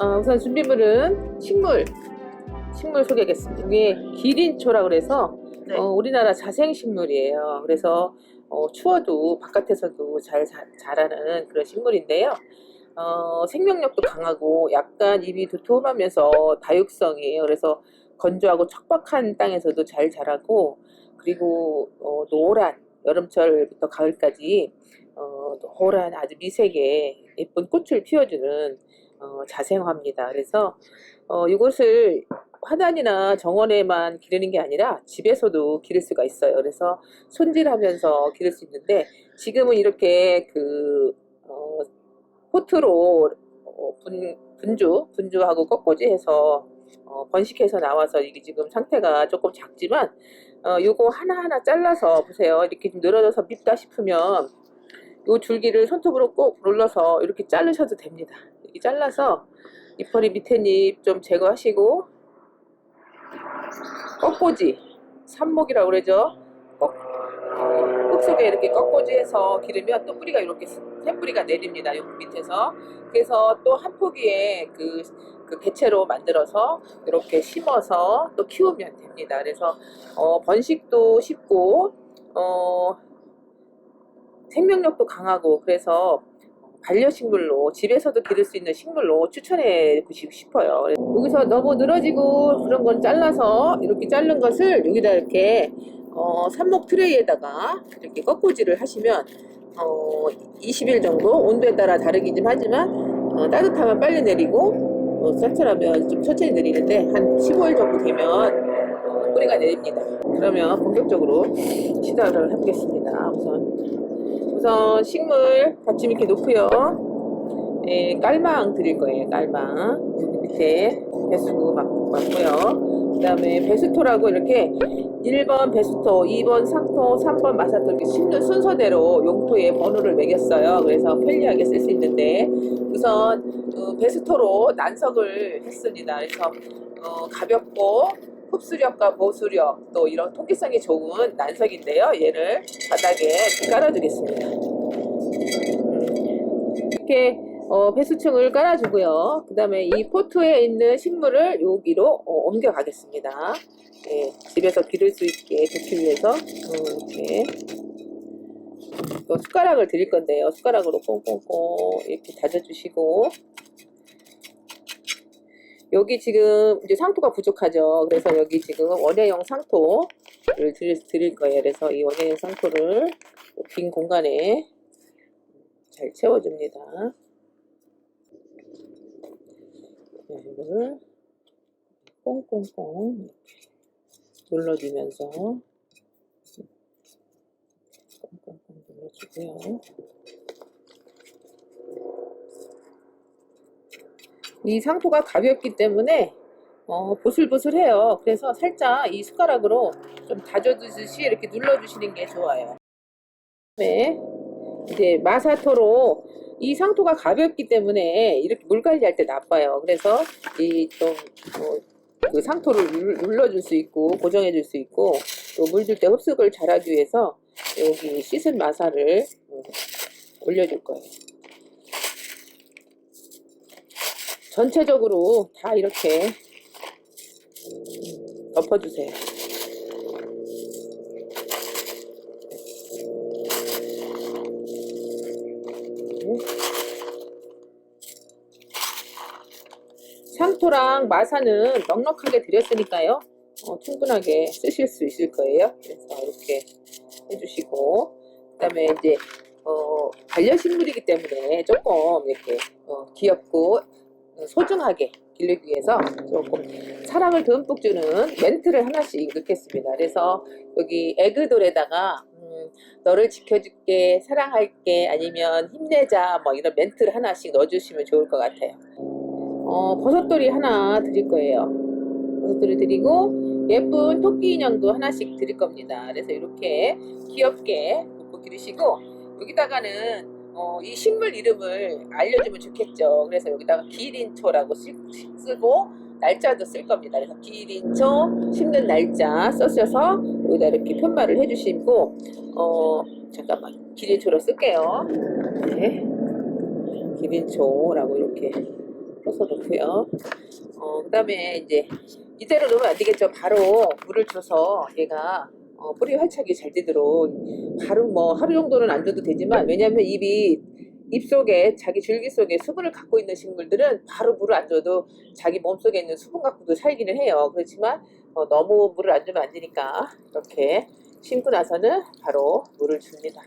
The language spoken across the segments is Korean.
어, 우선 준비물은 식물, 식물 소개하겠습니다. 이게 기린초라 그래서 네. 어, 우리나라 자생식물이에요. 그래서 어, 추워도 바깥에서도 잘 자, 자라는 그런 식물인데요. 어, 생명력도 강하고 약간 잎이 두툼하면서 다육성이에요. 그래서 건조하고 척박한 땅에서도 잘 자라고 그리고 어, 노란 여름철부터 가을까지 어, 노란 아주 미세게 예쁜 꽃을 피워주는 어, 자생화입니다. 그래서 어, 이것을 화단이나 정원에만 기르는 게 아니라 집에서도 기를 수가 있어요. 그래서 손질하면서 기를 수 있는데 지금은 이렇게 그 어, 포트로 어, 분, 분주, 분주하고 꺾꽂이 해서 어, 번식해서 나와서 이게 지금 상태가 조금 작지만 어, 요거 하나하나 잘라서 보세요. 이렇게 좀 늘어져서 밉다 싶으면 요 줄기를 손톱으로 꼭 눌러서 이렇게 자르셔도 됩니다. 이렇게 잘라서 잎허리 밑에 잎 좀 제거하시고 꺾꽂이 삽목이라고 그러죠. 꺾, 속에 이렇게 꺾꽂이 해서 기르면 또 뿌리가 이렇게 새뿌리가 내립니다. 요 밑에서 그래서 또 한 포기에 그, 그 개체로 만들어서 이렇게 심어서 또 키우면 됩니다. 그래서 어, 번식도 쉽고 어, 생명력도 강하고 그래서 반려식물로 집에서도 기를 수 있는 식물로 추천해 주시고 싶어요. 여기서 너무 늘어지고 그런 건 잘라서 이렇게 자른 것을 여기다 이렇게 어, 삽목 트레이에다가 이렇게 꺾꽂이를 하시면 어, 20일 정도 온도에 따라 다르긴 좀 하지만 어, 따뜻하면 빨리 내리고 어, 쌀쌀하면 좀 천천히 내리는데 한 15일 정도 되면 어, 뿌리가 내립니다. 그러면 본격적으로 시작을 해보겠습니다. 우선 식물 받침 이렇게 놓고요. 예, 깔망 드릴 거예요. 깔망 밑에 배수구 막, 맞고요. 그 다음에 배수토라고 이렇게 1번 배수토, 2번 상토, 3번 마사토 이렇게 심는 순서대로 용토에 번호를 매겼어요. 그래서 편리하게 쓸 수 있는데 우선 어, 배수토로 난석을 했습니다. 그래서 어, 가볍고 흡수력과 보수력 또 이런 통기성이 좋은 난석인데요. 얘를 바닥에 깔아주겠습니다. 음, 이렇게 어, 배수층을 깔아주고요. 그 다음에 이 포트에 있는 식물을 여기로 어, 옮겨가겠습니다. 예, 집에서 기를 수 있게 좋기 위해서 음, 이렇게 또 숟가락을 드릴 건데요. 숟가락으로 꽁꽁꽁 이렇게 다져주시고 여기 지금 이제 상토가 부족하죠. 그래서 여기 지금 원예용 상토를 드릴, 드릴 거예요. 그래서 이 원예용 상토를 빈 공간에 잘 채워줍니다. 네, 이거를 꽁꽁꽁 눌러주면서 꽁꽁꽁 눌러주고요. 이 상토가 가볍기 때문에 어, 보슬보슬해요. 그래서 살짝 이 숟가락으로 좀 다져주듯이 이렇게 눌러주시는 게 좋아요. 네, 이제 마사토로 이 상토가 가볍기 때문에 이렇게 물 관리할 때 나빠요. 그래서 이좀그 상토를 눌- 눌러줄 수 있고 고정해줄 수 있고 또 물 줄 때 흡수를 잘하기 위해서 여기 씻은 마사를 음, 올려줄 거예요. 전체적으로 다 이렇게 덮어주세요. 상토랑 마사는 넉넉하게 드렸으니까요. 어, 충분하게 쓰실 수 있을 거예요. 그래서 이렇게 해주시고 그 다음에 이제 어, 반려식물이기 때문에 조금 이렇게 어, 귀엽고 소중하게 기르기 위해서 조금 사랑을 듬뿍 주는 멘트를 하나씩 넣겠습니다. 그래서 여기 에그돌에다가 음, 너를 지켜줄게, 사랑할게, 아니면 힘내자 뭐 이런 멘트를 하나씩 넣어주시면 좋을 것 같아요. 어, 버섯돌이 하나 드릴 거예요. 버섯돌이 드리고 예쁜 토끼 인형도 하나씩 드릴 겁니다. 그래서 이렇게 귀엽게 놓고 기르시고 여기다가는 어, 이 식물 이름을 알려주면 좋겠죠. 그래서 여기다가 기린초라고 쓰, 쓰고 날짜도 쓸 겁니다. 그래서 기린초 심는 날짜 써셔서 여기다 이렇게 편말을 해주시고 어 잠깐만 기린초로 쓸게요. 네. 기린초라고 이렇게 퍼서 놓고요. 어, 그 다음에 이제 이대로 놓으면 안 되겠죠. 바로 물을 줘서 얘가 어, 뿌리 활착이 잘 되도록 바로 뭐 하루 정도는 안 줘도 되지만 왜냐하면 잎이 잎 속에 자기 줄기 속에 수분을 갖고 있는 식물들은 바로 물을 안 줘도 자기 몸 속에 있는 수분 갖고도 살기는 해요. 그렇지만 어, 너무 물을 안 주면 안 되니까 이렇게 심고 나서는 바로 물을 줍니다.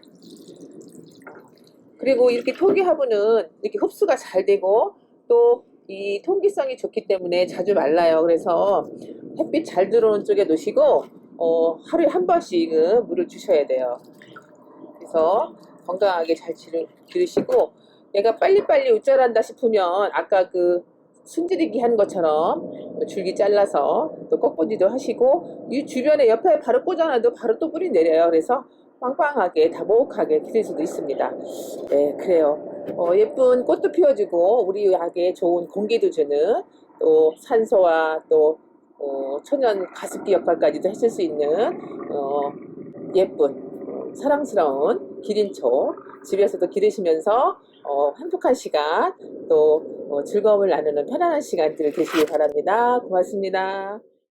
그리고 이렇게 토기화분은 이렇게 흡수가 잘 되고 또 이 통기성이 좋기 때문에 자주 말라요. 그래서 햇빛 잘 들어오는 쪽에 놓으시고 어, 하루에 한 번씩은 물을 주셔야 돼요. 그래서 건강하게 잘 기르, 기르시고 얘가 빨리빨리 우짜란다 싶으면 아까 그 순지리기 한 것처럼 줄기 잘라서 또 꺾보지도 하시고 이 주변에 옆에 바로 꽂아놔도 바로 또 뿌리 내려요. 그래서 빵빵하게 다목하게 기를 수도 있습니다. 네, 그래요. 어, 예쁜 꽃도 피워주고 우리 약에 좋은 공기도 주는 또 산소와 또 어, 천연 가습기 역할까지도 해줄 수 있는 어, 예쁜 사랑스러운 기린초 집에서도 기르시면서 어, 행복한 시간 또 어, 즐거움을 나누는 편안한 시간들을 되시길 바랍니다. 고맙습니다.